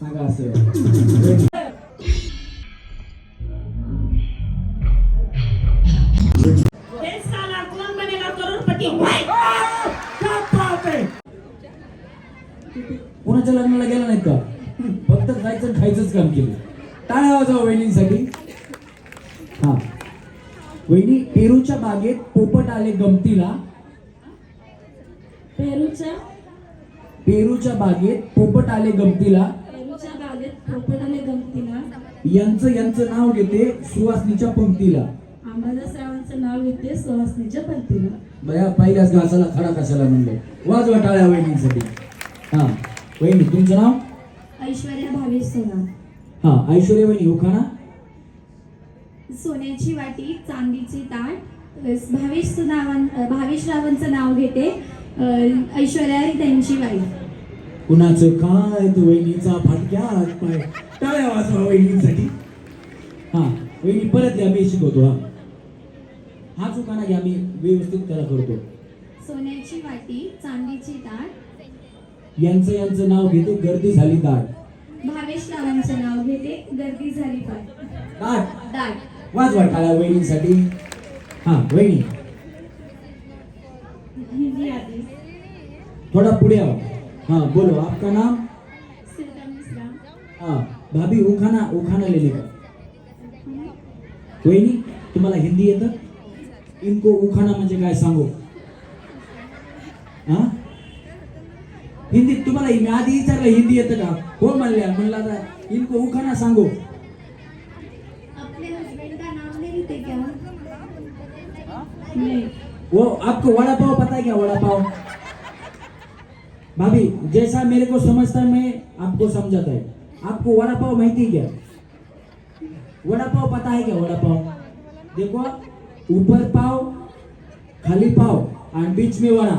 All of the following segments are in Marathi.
सांगा असं कोणाच्या लग्नाला गेला नाहीत का? फक्त जायचं खायचंच काम केलं. टाळ्या वाजवा वहिनींसाठी. हा. वहिनी पेरूच्या बागेत पोपट आले गमतीला. पेरूच्या? पेरूच्या बागेत पोपट आले गमतीला पेरूच्या बागेत पोपटाने गमतीला यांचं यांचं नाव घेते सुवासनीच्या पंक्तीला. आंबादास रावांचं नाव येते सुहासनीच्या पंक्तीला. बया पहिल्याच घासाला खडा कशाला म्हणले? वाजवा टाळ्या वहिनींसाठी. हा वहिनी तुमचं नाव? ऐश्वर्या भावेश सोना हा ऐश्वर्या वहिनी उखाणा सोन्याची वाटी चांदीची ताट भावेश नावां भावेश रावांचं नाव घेते. ऐश्वर्या ही त्यांची वाईफ कुणाचं काय तू वहिनीचा फाटक्या पाय. टाळ्या वाजवा वहिनींसाठी. हा वहिनी परत या मी शिकवतो हा. हा चुकाना घ्या मी व्यवस्थित त्याला करतो. सोन्याची वाटी चांदीची ताट यांचं यांचं नाव घेते गर्दी झाली दाट. भावेश रावांचं नाव घेते गर्दी झाली दाट. दाट. वाजवा टाळ्या वहिनींसाठी. हा वहिनी. थोड़ा पुढे आओ हाँ बोलो आपका नाम? हाँ भाभी उखाना उखाना लेने का वहिनी तुम्हाला हिंदी येतं इनको उखाना म्हणजे काय सांगू? हा? हिंदीत तुम्हाला मी आधी विचारलं हिंदी येतं का? हो म्हणल्या म्हणलं आता इनको उखाना सांगू। अपने हस्बैंड का नाम नहीं लेते क्या नहीं वो आपको वड़ा पाव पता है क्या वड़ा पाव भाभी जैसा मेरे को समझता है मैं आपको समझाता है। आपको वड़ा पाव माहिती है क्या? वड़ा पाव पता है क्या वड़ा पाव देखो ऊपर पाव खाली पाव और बीच में वड़ा।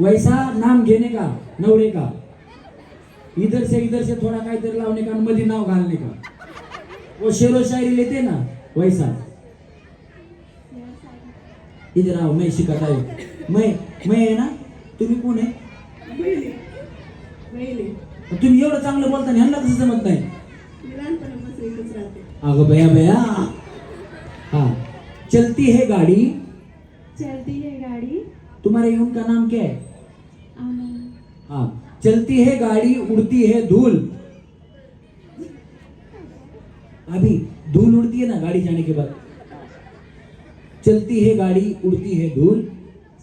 वैसा नाम घेने का नवरे का। इधर से इधर से थोड़ा का इधर लावने का मधी नाव घालने का। वो शेरो शायरी लेते ना वैसा। इधर आओ मैं शिकत हूँ मैं मैं है ना? तुम्ही कोण आहे? तुम्ही एवढं चांगलं बोलता ह्यांना कसं जमत नाही? अगं बया बया. हाँ. चलती है गाड़ी. चलती है गाड़ी. तुम्हारे उनका नाम क्या है? हाँ. चलती है गाड़ी उड़ती है धूल. अभी धूल उड़ती है ना गाड़ी जाने के बाद? चलती है गाड़ी उड़ती है धूल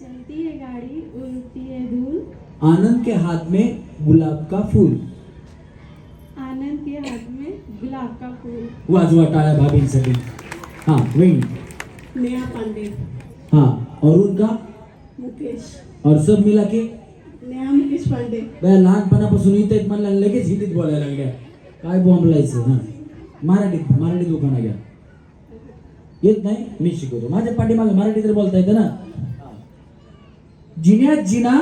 चलती है गाड़ी उड़ती है धूल आनंद के हाथ में गुलाब का फूल। आनंद के हाथ में गुलाब का फूल। वाजवा टाळ्या भाभींसाठी हाँ वही। नेहा पांडे। हाँ और उनका? मुकेश। और सब मिला के? नेहा मुकेश पांडे। बया लहानपणापासून इथं एक म्हणला लगेच हिंदीत बोलायला लागल्या काय बोंबलायचं हा। मराठीत मराठीत दुकाना घ्या येत नाही मी शिकवतो। माझ्या पाठीमागे मराठी तर बोलता येतं ना। जिन्यात जिना जिन्यात जिना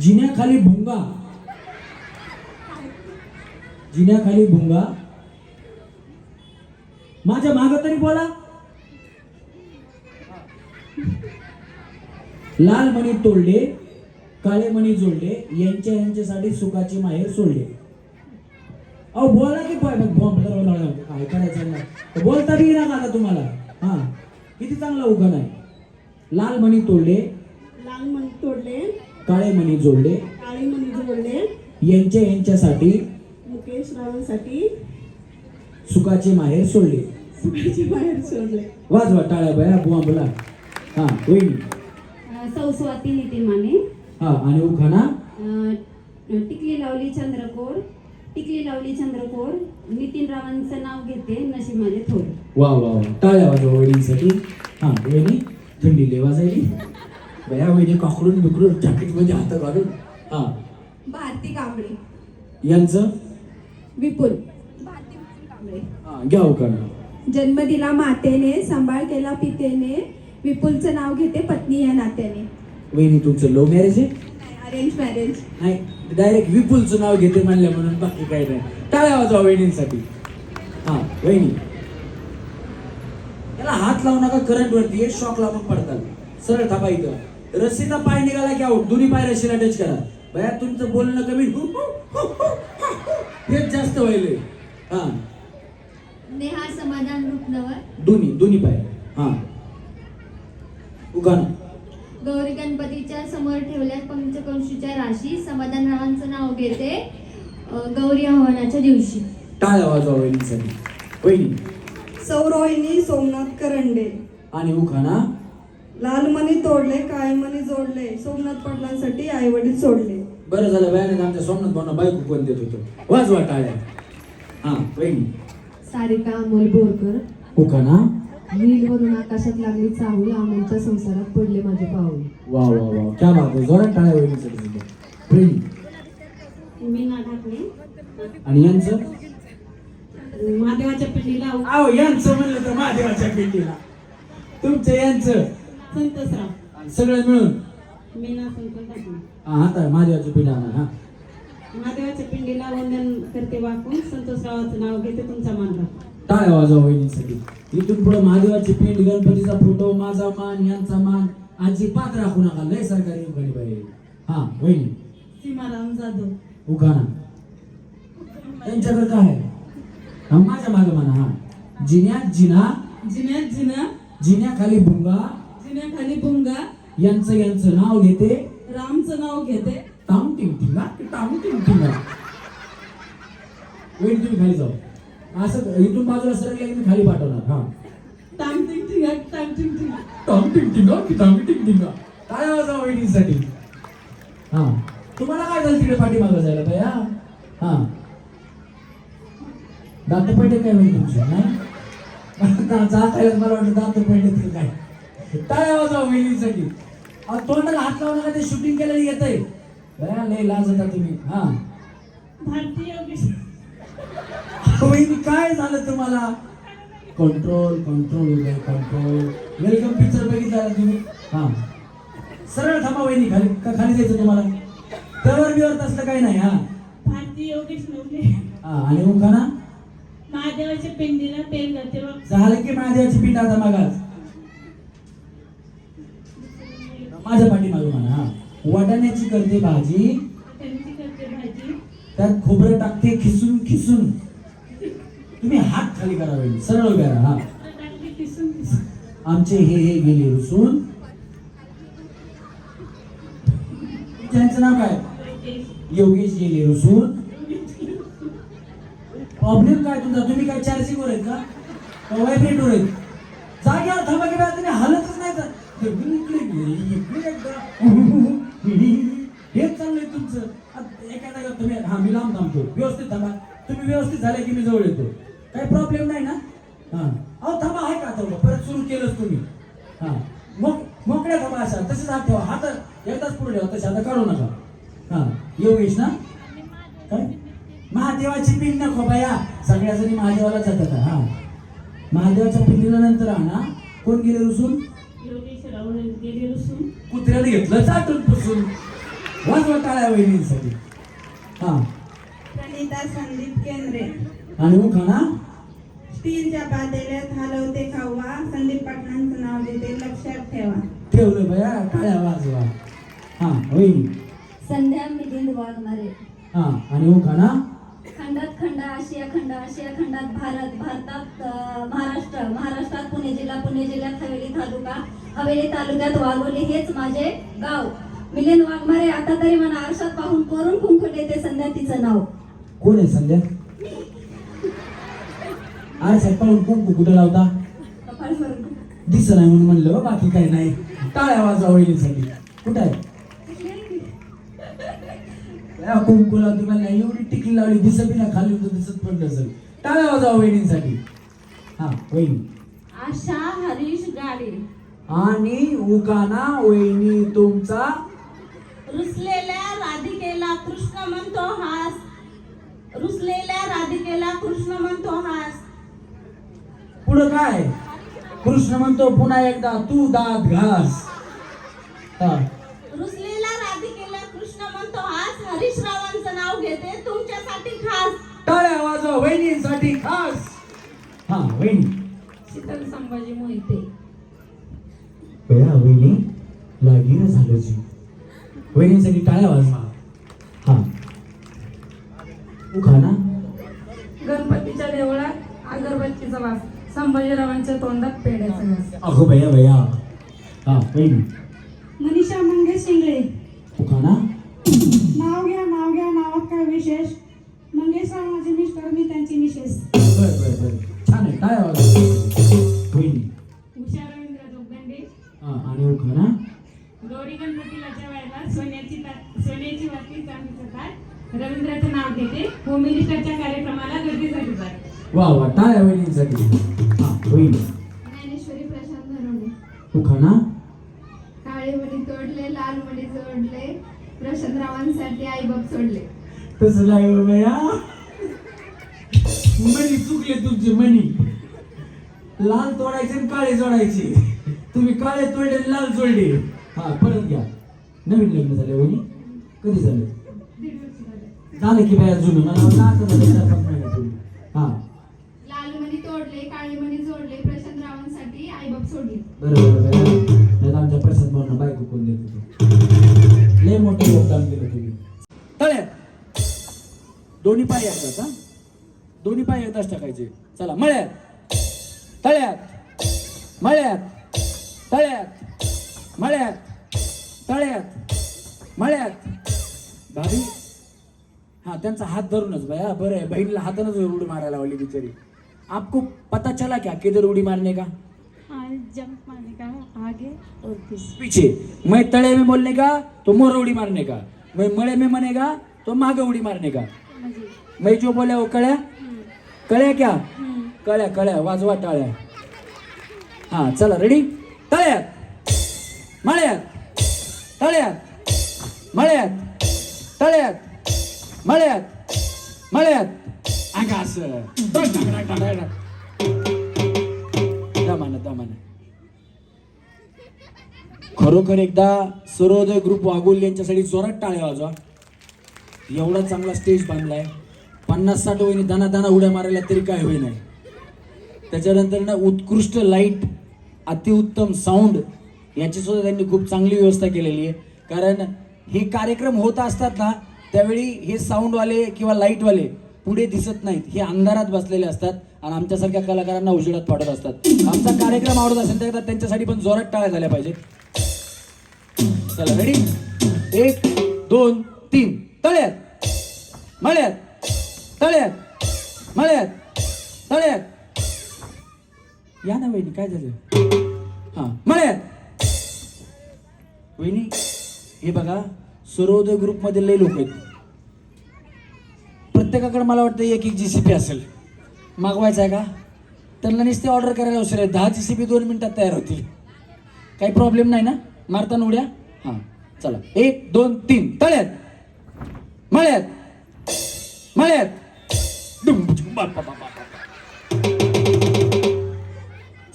जिन्याखाली भुंगा. जिन्याखाली भुंगा. माझ्या माग तरी बोला. लाल मणी तोडले काळे मणी जोडले यांच्या यांच्यासाठी सुखाचे माहेर सोडले. अहो बोला की पाय मग काय करायचं ना बोलता बी ना का तुम्हाला? हा. किती चांगला उघड आहे. लाल मणी तोडले. लाल मणी तोडले. काळे मणी जोडले काळी मणी जोडले यांच्या यांच्यासाठी मुकेश रावांसाठी सुखाचे माहेर सोडले. सुखाचे बाहेर सोडले. वाजवा टाळ्या बया बुवा बोला हा होईल सौ स्वाती नितीन माने. हा आणि उखाणा? अं, टिकली लावली चंद्रकोर. टिकली लावली चंद्रकोर. नितीन रावांचं नाव घेते नशीब माझे थोर. वा वा वा. टाळ्या वाजवा वहिनीसाठी. हा वहिनी थंडी लय वाजायली. वहिनी काकडून बिकडून जॅकेटमध्ये हात घालून हा. भारती कांबळे. यांचं? विपुल. भारती विपुल कांबळे. हा घ्या उखाणा जन्म दिला मातेने सांभाळ केला पितेने विपुलचं नाव घेते पत्नी या नात्याने. वहिनी तुमचं लव्ह मॅरेज आहे? अरेंज मॅरेज नाही डायरेक्ट विपुलचं नाव घेते म्हणल्या म्हणून बाकी काही नाही. टाळ्या वाजवा वहिनींसाठी. हा वहिनी. त्याला हात लावू नका करंट वरती. शॉक लागून पडतात. सरळ थापा इथं. रस्सीचा पाय निघाला की आऊट दोन्ही पाय रस्सीला टच करा. बया तुमचं बोलणं कमी. व्हायले हा नेहा समाधान रूपनवर दोन्ही दोन्ही पाय. हा. उगाना. गौरी गणपतीच्या समोर ठेवल्या पंचकंशीच्या राशी. समाधान रावांचं नाव घेते गौरी आव्हानाच्या दिवशी. टाळ्या वाजवा वहिनीसाठी. वहिनी. सौरोहिणी सोमनाथ करंडे. आणि उखाना. लाल मणी तोडले काळे मणी जोडले सोमनाथ पाटलांसाठी आई वडील सोडले. बरं झालं वयाने आमच्या सोमनाथ भावना बायको कोण देत होतो? वाजवा टाळ्या हा वहिनी. सारिका अमोल बोरकर. उखाना रीलवरून आकाशात लागली चाहूल अमोलच्या संसारात पडले माझे पाऊल. वा वा वा. क्या बात आहे. जोरात टाळ्या वहिनीसाठी सुद्धा वहिनी मीना ढाकणे आणि यांचं? महादेवाच्या पिंडीला अहो यांचं म्हणलं तर महादेवाच्या पिंडीला. तुमचं यांचं? संतसराव आणि सगळं मिळून. मीना संत ढाकणे हा आता महादेवाच्या पिंडी आणा हा. महादेवाच्या पिंडीला वंदन करते वाकून. संतोषरावाचं नाव घेते तुमचा मान राखतो टाळ्या वाजवा वहिनीसाठी. इथून पुढे महादेवाची पिंड गणपतीचा फोटो माझा मान यांचा मान. अजिबात राखू नका. लय सरकारी उघडी बाई. हा वहिनी. सीमाराम जाधव. उखाणा त्यांच्याकडे काय आहे? हा माझ्या मागे म्हणा हा. जिन्यात जिना जिन्यात जिना. जिन्याखाली भुंगा जिन्याखाली भुंगा. यांचं यांचं नाव घेते. रामचं नाव घेते. टाम टिंग टिंगा टाम टिंग टिंगा वहिनी तुम्ही खाली जाऊ. असं इथून बाजूला सरकल्या की मी खाली पाठवणार. हा. टांग टिंग टिंगा टांग टिंग टिंगा टाम टिंग टिंगा की टिंग टिंगा काय आवाज वहिनीसाठी? हा. तुम्हाला काय झालं तिकडे पाठीमागं जायला पाहिजे हा? हा. दात पडले काय होईल तुमचे नाही? दा- जात आहे मला वाटलं दात पडले तर काय? आवाज आहे वहिनीसाठी अहो, तोंडाला हात लावून नका ते शूटिंग केलेलं येत आहे लय लाज होता तुम्ही. हा. भारतीय वहिनी काय झालं तुम्हाला? Control control control Welcome picture बघितला ना तुम्ही? हा. सरळ थांबा वहिनी खाली का खाली जायचं तुम्हाला? तवर बिवर तसलं काही नाही हा. भारतीय योगेश नवले. हा आणि उखाना महादेवाच्या पिंडीला तेल जाते झालं की महादेवाची पिंड आता मागास. माझ्या पाठीमागे म्हणा हा. वाटाण्याची करते भाजी. त्यांची करते भाजी. त्यात खोबरं टाकते खिसून खिसून. तुम्ही हात खाली करा वहिनी सरळ उभ्या राहा आमचे हे हे गेले रुसून. त्यांचं नाव काय? योगेश. गेले रुसून. प्रॉब्लेम काय तुमचा? तुम्ही काय चार्जिंग वर आहेत का? वायब्रेट वर आहेत? जागेवर थांबा की तुम्ही हलतच नाही तर ते इकडे इकडे एकदा. चाललंय तुमचं आता एका तुम्ही हा मी लांब थांबतो व्यवस्थित थांबा तुम्ही व्यवस्थित झाले की मी जवळ येतो काही प्रॉब्लेम नाही ना हा अहो थांबा आहे का थांबा परत सुरू केलंच तुम्ही हा मग मोकड्या थांबा अशा तसेच हात ठेवा हात एकदाच पुढे ठेवा तसे आता काढू नका हा योगेश ना काय महादेवाची पिंड नको बाया सगळ्या जणी महादेवाला जातात हा महादेवाच्या पिंडीला नंतर आणा कोण गेले रुसून योगेश रावण गेली रुसून कुत्र्याने घेतलं चाटून पुसून. वाजवा टाळ्या वहिनीसाठी. हा. प्रणिता संदीप केंद्रे. आणि मग खाना स्टीलच्या पातेल्यात हलवते खावा संदीप पाटलांचं नाव देते लक्षात ठेवा. ठेवलं बाया टाळ्या वाजवा. हा वहिनी. संध्या मिलिंद वाघमारे. हा आणि खाना खंडात खंड आशिया खंड आशिया खंडात भारत भारतात अ, महाराष्ट्र जिल्हा पुणे जिल्ह्यात हवेली तालुका. हवेली तालुक्यात वाघोली हेच माझे गाव. मिलिंद वाघमारे आता तरी मला आरशात पाहून करून कुंकू देते संध्या तिचं नाव. कोण आहे संध्या? साहेब पाहून कुंकू कुठे लावता? दिसत नाही म्हणून म्हणलं हो, बाकी काही नाही. टाळ्या वाजवा वहिनीसाठी. कुठं आहे? कुंकुला तुम्हाला एवढी टिकली लावली दिसत ना खाली दिसत पण नसेल. टाळ्या वाजवा वहिनीसाठी. हा वहिनी. आशा हरीश गाडे. आणि उगाना वहिनी तुमचा? रुसलेल्या राधिकेला कृष्ण म्हणतो हास. रुसलेल्या राधिकेला कृष्ण म्हणतो हास. पुढं काय? कृष्ण म्हणतो पुन्हा एकदा तू दात घास. हा. रुसलेल्या राधिकेला कृष्ण म्हणतो हास. हरीश रावांचं नाव घेते तुमच्यासाठी खास. टाळ्या वाजवा वहिनीसाठी खास. हा वहिनी. संभाजी मोहिते. बया वहिनी लागीर झालं जी. वहिनीसाठी टाळ्या वाजवा. हा. उखाना गणपतीच्या देवळात अगरबत्तीचा वास संभाजीरावांच्या तोंडात पेढ्याचा वास. अहो भैया भैया. हा वहिनी मनीषा मंगेश शिंगळे. उखाणा नाव घ्या नाव घ्या नावात काय विशेष? मंगेशराव माझे मिस्टर मी त्यांची मिसेस. बर बर बर. छान आहे. काय आवाज वहिनी उषा रवींद्र जोगदंडे. हा आणि उखाणा गौरी गणपतीला जेवायला सोन्याची सोन्याची वाटी चांदीचं ताट. रवींद्राचं नाव घेते. होम मिनिस्टरच्या कार्यक्रमाला गर्दीसाठी जाते वा वा टाळ्या हा वहिनी ज्ञानेश्वरी प्रशांत धनवणे उखाणा काळे मणी तोडले लाल मणी जोडले. प्रशांतरावांसाठी आईबाप सोडले. तसं मणी चुकले तुमचे मणी. लाल तोडायचे आणि काळे जोडायचे. तुम्ही काळे तोडले लाल जोडले. हा परत घ्या. नवीन लग्न झाले वहिनी. कधी झालं झालं की बाया जुनं. मला आता झालं. चार पाच महिन्यापूर्वी हा. लाल मणी तोडले काळे मणी जोडले प्रशांतरावांसाठी आईबाप सोडले. बरोबर आमच्या भावना बायको कोण देत लय मोठं योगदान दिलं तुम्ही. तळ्यात. दोन्ही पाय एकदाच हा दोन्ही पाय एकदाच टाकायचे. चला मळ्यात. तळ्यात. मळ्यात. तळ्यात. मळ्यात. तळ्यात. मळ्यात. भाभी. हाँ त्यांचा हात धरूनच भैया बरं आहे. बहिणीला हातानच उडी मारायला लावली बिचारी. आपको पता चला क्या किधर उडी मारने का? जंप मारने का आगे और पीछे. मैं तळे में बोलने का तो मोर उडी मारने का. मैं मळे में मनेगा तो मागे उडी मारने का. मैं जो बोले वो कळ्या? कळ्या क्या? कळ्या कळ्या. वाजवा टाळ्या. हा चला रेडी तळ्यात मळ्यात तळ्यात मळ्यात तळ्यात मळ्यात मळ्यात असं. दमानं दमानं. खरोखर एकदा सर्वोदय ग्रुप वाघोल यांच्यासाठी जोरात टाळ्या वाजवा. एवढा चांगला स्टेज बांधलाय. पन्नास साठ वहिनी दाना दाना उड्या मारायला तरी काय होई नाही त्याच्यानंतर ना उत्कृष्ट लाइट अतिउत्तम साऊंड याची सुद्धा त्यांनी खूप चांगली व्यवस्था केलेली आहे. कारण हे कार्यक्रम होत असतात ना त्यावेळी हे साऊंडवाले किंवा लाईटवाले पुढे दिसत नाहीत. हे अंधारात बसलेले असतात आणि आमच्यासारख्या कलाकारांना उजेडात पाडत असतात. आमचा कार्यक्रम आवडत असेल तर त्यांच्यासाठी पण जोरात टाळ्या झाल्या पाहिजेत. चला रेडी एक दोन तीन. तळ्यात. मळ्यात. तळ्यात मळ्यात तळ्यात या ना वहिनी काय झालं? हा मळ्यात वहिनी हे बघा सर्वोदय ग्रुपमध्ये लय लोक आहेत. प्रत्येकाकडे मला वाटतं एक एक जी सी पी असेल. मागवायचं आहे का? त्यांना नुसते ऑर्डर करायला उशीर आहे. दहा जी सी पी दोन मिनिटात तयार होतील. काही प्रॉब्लेम नाही ना? मारताना उड्या? हां चला. एक दोन तीन. तळ्यात मळ्यात मळ्यात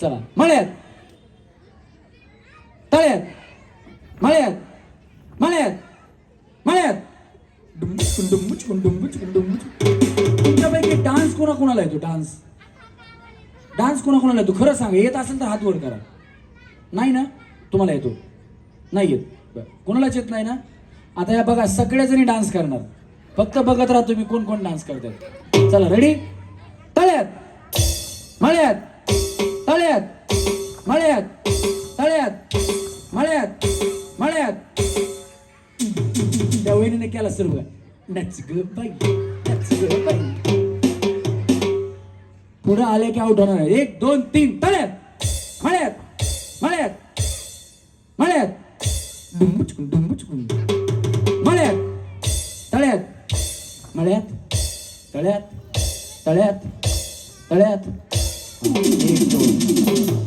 चला मळ्यात. तळ्यात. मळ्यात. मळ्यात. मळ्यात. तुमच्यापैकी डान्स कोणा कोणाला येतो डान्स? डान्स कोणा कोणाला येतो? खरं सांगा येत असेल तर हात वर करा. नाही ना? तुम्हाला येतो. नाही येत. कोणालाच येत नाही ना? आता या बघा सगळेजणी डान्स करणार. फक्त बघत राहा तुम्ही कोण कोण डान्स करतात चला रेडी तळ्यात. मळ्यात. तळ्यात. मळ्यात. तळ्यात. मळ्यात. मळ्यात. त्या वहिनीने केला सुरू नच ग बाई नच ग बाई. पुढे आले की आउट होणार एक दोन तीन तळ्यात. मळ्यात. मळ्यात. मळ्यात. डुंबुचकुन डुंबुचकुन. मळ्यात. तळ्यात. मळ्यात. तळ्यात. तळ्यात तळ्यात. एक दोन.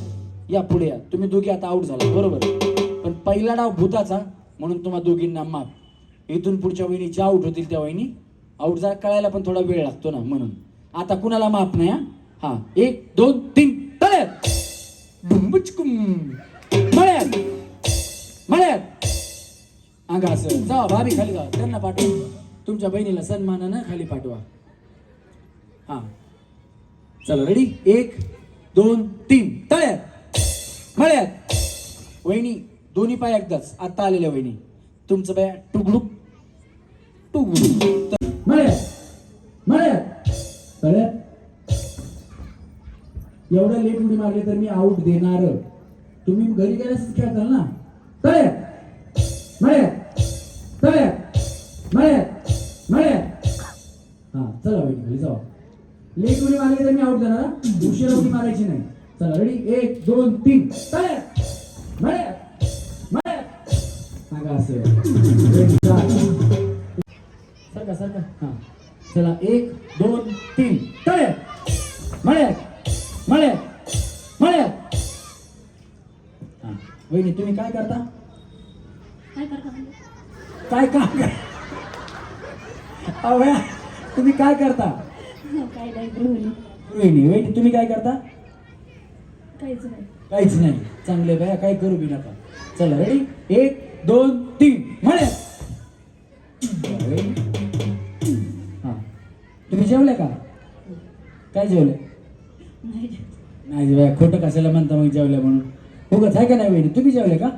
या पुढे या. तुम्ही दोघी आता आऊट झाला बरोबर. पण पहिला डाव भूताचा म्हणून तुम्हा दोघींना माप इथून पुढच्या वहिनी ज्या आउट होतील त्या वहिनी आऊट जा. कळायला पण थोडा वेळ लागतो ना म्हणून. आता कुणाला माप नाही हा? हा. एक दोन तीन. तळ्यात. डुंबुचकुम मळ्यात. मळ्यात. अंगा असं जा भाभी खाली जा. त्यांना पाठवा. तुमच्या बहिणीला सन्मानानं खाली पाठवा. हा. चला रेडी एक दोन तीन. तळ्यात. मळ्यात. वहिनी दोन्ही पाय एकदाच. आता आलेल्या वहिनी. तुमचं पाय टुगडुक टुगडुक मळ्यात. मळ्यात. तळ्यात. एवढ्या लेट उडी मारली तर मी आऊट देणार. तुम्ही घरी गेल्यास खेळताल ना? तळे मळे तळे मळे मळे हा चला वहिनी घरी जाऊ. लेट उडी मारली तर मी आऊट देणार हा. उशिरा उडी मारायची नाही. चला रेडी एक दोन तीन. चार. सरका सरका हा. चला एक दोन तीन. तळे मळे मळे मळे हा. वहिनी तुम्ही काय करता? काय करता म्हणजे? काय काम कर तुम्ही काय करता? काय नाही गृहिणी वहिनी तुम्ही काय करता? काहीच नाही. काहीच नाही. चांगले भया काही करू बी नका चला रेडी एक दोन तीन. मळे हा. तुम्ही जेवले का? काय जेवले? नाही नाही भया खोटं कशाला म्हणता मग जेवले म्हणून? उगाच आहे का नाही वहिनी? तुम्ही जेवले का?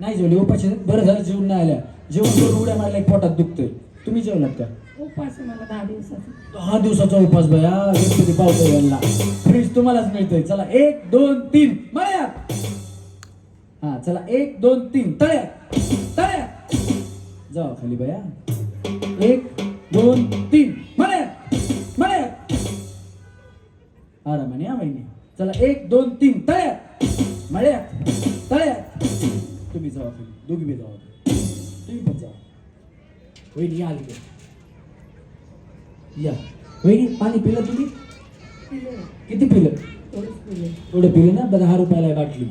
नाही जेवले. उपाशी? बरं झालं जेवण नाही आल्या. जेवण करून उड्या मारल्या पोटात दुखतंय. तुम्ही जेवलात का? उपवास आहे मला दहा दिवसाचा. दहा दिवसाचा उपास बया गणपती पावसा यायला फ्रीज तुम्हालाच मिळतोय. चला एक दोन तीन. मळ्यात. हा चला एक दोन तीन. तळ्यात. तळ्यात. जाऊ खाली बया एक दोन तीन. मळ्यात. मळ्यात. आरामाने या महिने चला एक दोन तीन. तळ्यात. मळ्यात. तळ्यात. तुम्ही जावा खाली. दोघी बी जावा तुम्ही पण जावा वहिनी या आली. या. वहिनी पाणी पिलं तुम्ही? किती पिलं? थोडं पिलं ना? दहा रुपयाला बाटली.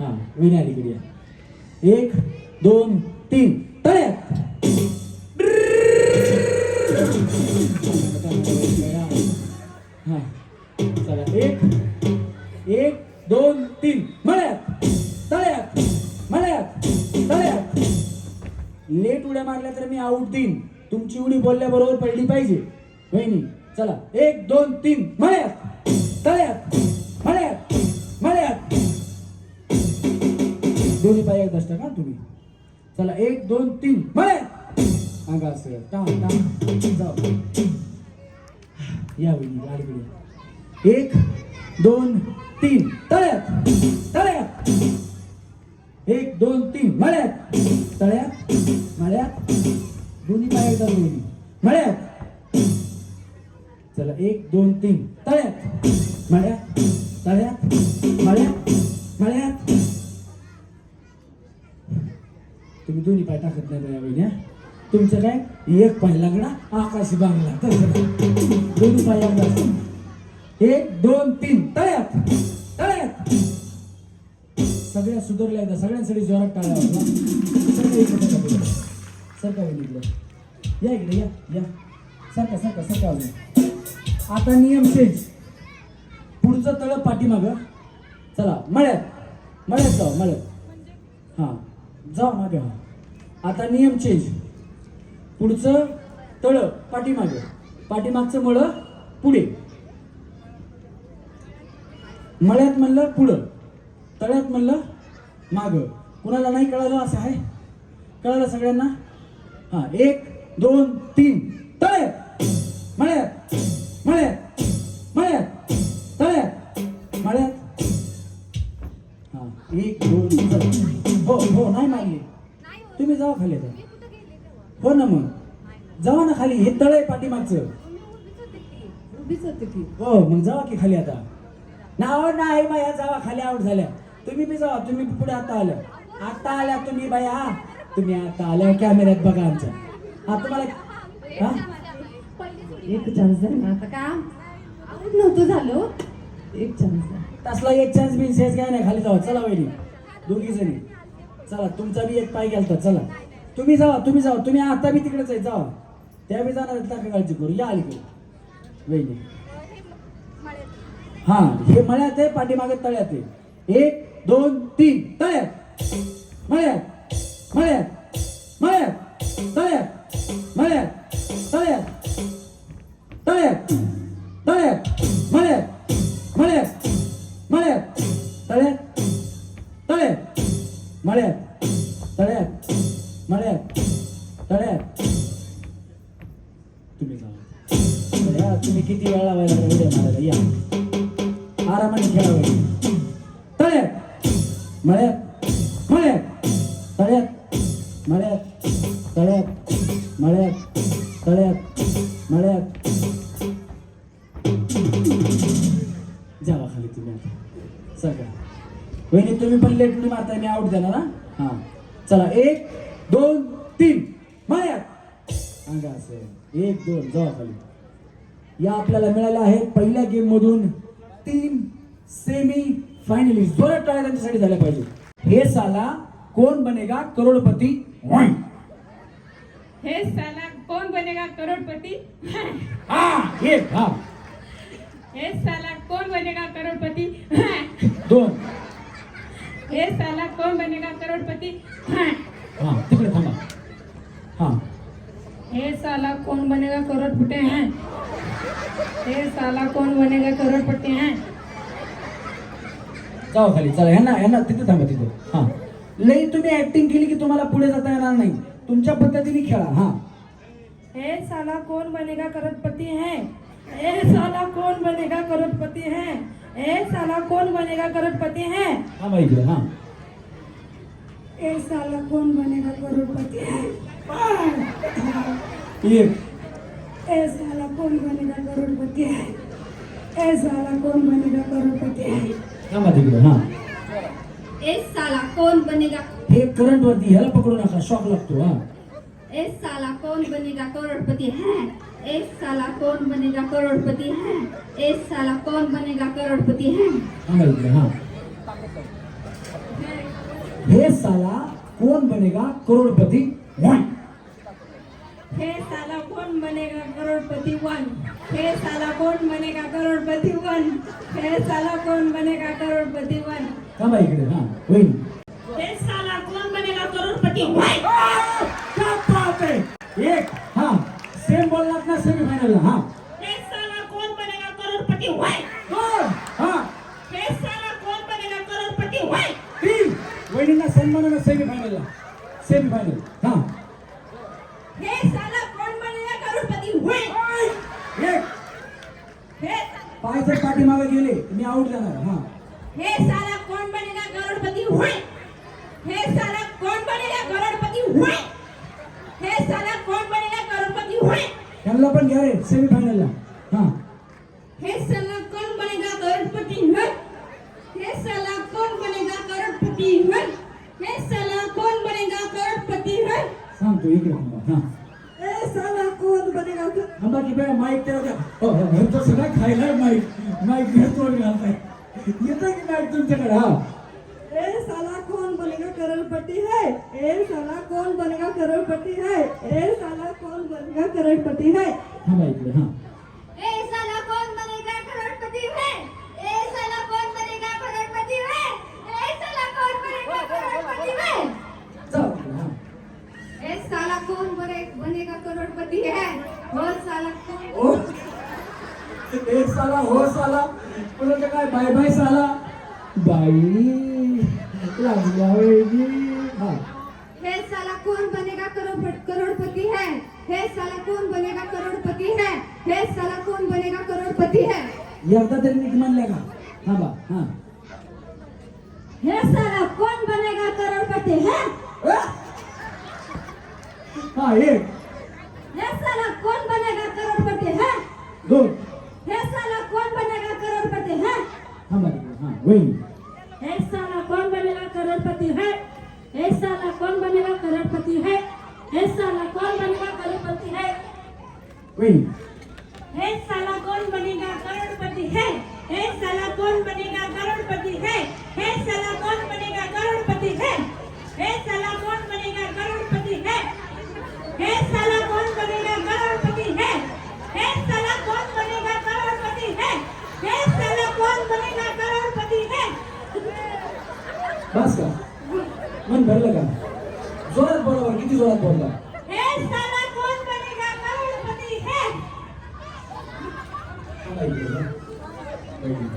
हा वहिनी अलीकडे या. एक दोन तीन. तळ्यात. हा. चला एक एक दोन तीन. मळ्यात. तळ्यात. मळ्यात. तळ्यात. लेट उड्या मारल्या तर मी आऊट देईन. तुमची उडी बोलल्याबरोबर पडली पाहिजे. वहिनी चला. एक दोन तीन. मळ्यात. तळ्यात. मळ्यात. मळ्यात. दोन्ही पाय एकदा असता का तुम्ही. चला. एक दोन तीन. मळ्यात. अंगा असं टाम टाम जाऊ. या वहिनी गाडगडी एक दोन तीन. तळ्यात. तळ्यात. एक दोन तीन. मळ्यात. तळ्यात. मळ्यात. दोन्ही पाय एकदा दोन्ही मळ्यात. दोन तीन. तळ्यात. मळ्या तळ्यात. मळ्यात. मळ्यात. तुम्ही दोन्ही पाय टाकत नाही या वहिनी, तुमचं काय? एक पाय लागला आकाशी बांगला तसं दोन्ही पाय एकदा. एक दोन तीन. तळ्यात. तळ्यात. सगळ्या सुधारल्या एकदा. सगळ्यांसाठी जोरात टाळ्या वाजवा. सरका सरका या इकडे या या. सरका सरका सरका आता नियम चेंज पुढचं तळ पाठीमाग. चला मळ्यात. मळ्यात जाऊ मळ्यात. हां जाऊ मागे हा. आता नियम चेंज पुढचं तळ पाठीमाग. पाठीमागचं मळ पुढे. मळ्यात म्हणलं पुढं. तळ्यात म्हणलं माग. कुणाला नाही कळालं असं आहे? कळालं सगळ्यांना? हा एक दोन तीन. जावा खाली आता हो ना मग. जावा ना खाली हे तळ आहे पाठीमागचं. हो मग जावा की खाली आता. नाव नाही बाया जावा खाली आउट झाल्या. तुम्ही बी जावा तुम्ही पुढे आता आल्या. आता आल्या तुम्ही बाया. तुम्ही आता आल्या कॅमेऱ्यात बघा आमच्या. हा तुम्हाला हा? एक चान्स द्या ना. आता का आवड नव्हतं झालं. एक चान्स द्या. तसला एक चान्स बिन सेन्स काय नाही खाली जावा. चला वहिनी. दोघी जणी. चला तुमचा बी एक पाय गेलता. चला. तुम्ही जावा तुम्ही जावा. तुम्ही आता बी तिकडेच आहे जावा. त्या बी जाणार आहेत, नका काळजी करू. या अलीकडे. वहिनी. हा हे मळ्यात आहे पाठीमागे तळ्यात आहे. एक दोन तीन. तळ्यात. मळ्यात. मळ्यात. मळ्यात. तळ्यात. मळ्यात. तळ्यात. तळ्यात. तळ्यात. मळ्यात. मळ्यात. मळ्यात. तळ्यात. तळ्यात. मळ्यात. तळ्यात. मळ्यात तळ्यात तुम्ही जावा. या तुम्ही किती वेळा लावायला उड्या मारायला? या. आरामाने खेळावं तळ्यात मळ्यात मळ्यात तळ्यात मळ्यात तळ्यात मळ्यात तळ्यात मळ्यात जावा खाली तुम्ही आता. सगळं वहिनी तुम्ही पण लेट उडी मारताय मी आउट देणार ना हां. चला एक जावा खाली या आपल्याला मिळाल्या आहेत पहिल्या गेम मधून तीन सेमी फायनलिस्ट जोरात टाळ्या त्यांच्यासाठी झाल्या पाहिजे. हे साला कोण बनेगा करोडपती. हे साला कौन बनेगा करोड़पति? हा एक हा हे साला कौन बनेगा करोड़पति? दोन. हे साला कौन बनेगा करोड़पति? हा हा हे साला कौन बनेगा करोड़पति हैं। हे साला कौन बनेगा करोड़पति हैं? जाऊ खाली चला ह्यांना ह्यांना तिथे थांबा तिथे. हा. लई तुम्ही ऍक्टिंग केली की तुम्हाला पुढे जाता येणार नाही. तुमच्या पद्धतीने खेळा हा. हे साला कौन बनेगा करोड़पति हैं? हे साला कौन बनेगा करोड़पति हैं? हे साला कौन बनेगा करोड़पति हैं? थांबा इकडे हा. हे साला कौन बनेगा करोड़पति हैं? एक ए साला कौन बनेगा करोड़पति है ए साला कौन बनेगा करोड़पति है थांबा तिकडे हा ए साला कौन बनेगा हे करंट वरती ह्याला पकडू नका शॉक लागतो हा ए साला कौन बनेगा करोड़पति है ए साला कौन बनेगा करोड़पति है ए साला कौन बनेगा करोड़पति है थांबा हा हे साला कोण बनेगा करोडपती वन हे साला कौन बनेगा करोड़पति वन? हे साला कौन बनेगा करोड़पति वन? हे साला कौन बनेगा करोड़पति वन? थांबा इकडे हा होईल हे साला कौन बनेगा करोड़पति वन? क्या बात आहे एक हा सेम बोललात ना सेमी फायनल हा. हे साला कौन बनेगा करोड़पति वन? दोन हा. हे साला कौन बनेगा करोड़पति वन? तीन वहिनींना सन्मानानं सेमी फायनल सेमी फायनल हा हे साला कोण बनेगा करोडपती वन एक हे पाय जर पाठीमागे गेले मी आउट जाणार हा. हे साला कोण बनेगा करोडपती? वन हे साला कोण बनेगा करोडपती? वन हे साला कोण बनेगा करोडपती? वन यांना पण घ्या रे सेमी फायनलला हा. हे साला कोण बनेगा करोडपती? वन हे साला कोण बनेगा करोडपती? वन हे साला कोण बनेगा करोडपती? वन सांगतो इकडे हा. की बाय माईक हो हो ह्यांचं सगळं खायला माईक माईक घेतोड घालताय येतं की माईक तुमच्याकडे हा ए साला कौन बनेगा करोड़पति है? ए साला कौन बनेगा करोड़पति है? ए साला कौन बनेगा करोड़पति है? हाँ भाई हाँ। ए साला कौन बनेगा करोड़पति है? साला कौन बनेगा करोड़पति है? हे साला कौन बनेगा करोड़पति है? हे साला कौन बनेगा करोड़पति है? हे साला कौन बनेगा करोड़पति है? हे साला कौन बनेगा करोड़पति है? हे साला कौन बनेगा करोड़पति है? हे साला कौन बनेगा करोड़पति है हे साला कौन बनेगा करोड़पति है हे साला कौन बनेगा करोड़पति है हे साला कौन बनेगा करोड़पति है बस का मन भरलं का जोरात बोला बरं, किती जोरात बोलला हे? साला कौन बनेगा? करोड़पति है। थांबा इकडे, हा. वहिनी.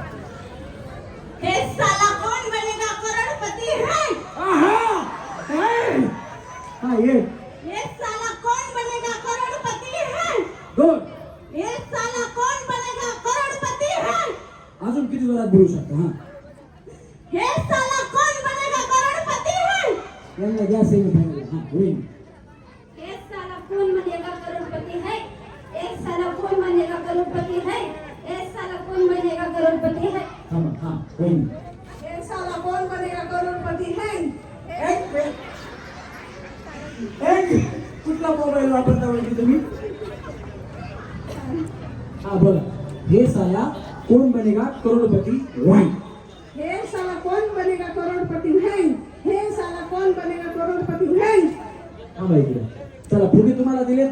हे साला कौन बनेगा? करोड़पति है। आहा! काय? हा एक ये साला कौन बनेगा? करोड़पति है। दोन ये साला कौन बनेगा? करोड़पति है। अजून किती जोरात बोलू शकता हा हे? यांना घ्या सेमी फायनल हा होईल. एक साला कौन बनेगा करोड़पति है? एक साला कौन बनेगा करोड़पति है? एक साला कौन बनेगा करोड़पति है? थांबा हा होईल. हे साला कोण बनेगा करोडपती है? एक. एक कुठला मोबाईल वापरता म्हणजे तुम्ही? हा बोला. हे साला कोण बनेगा करोडपती वन थांबा इकडे. चला पुढे तुम्हाला दिले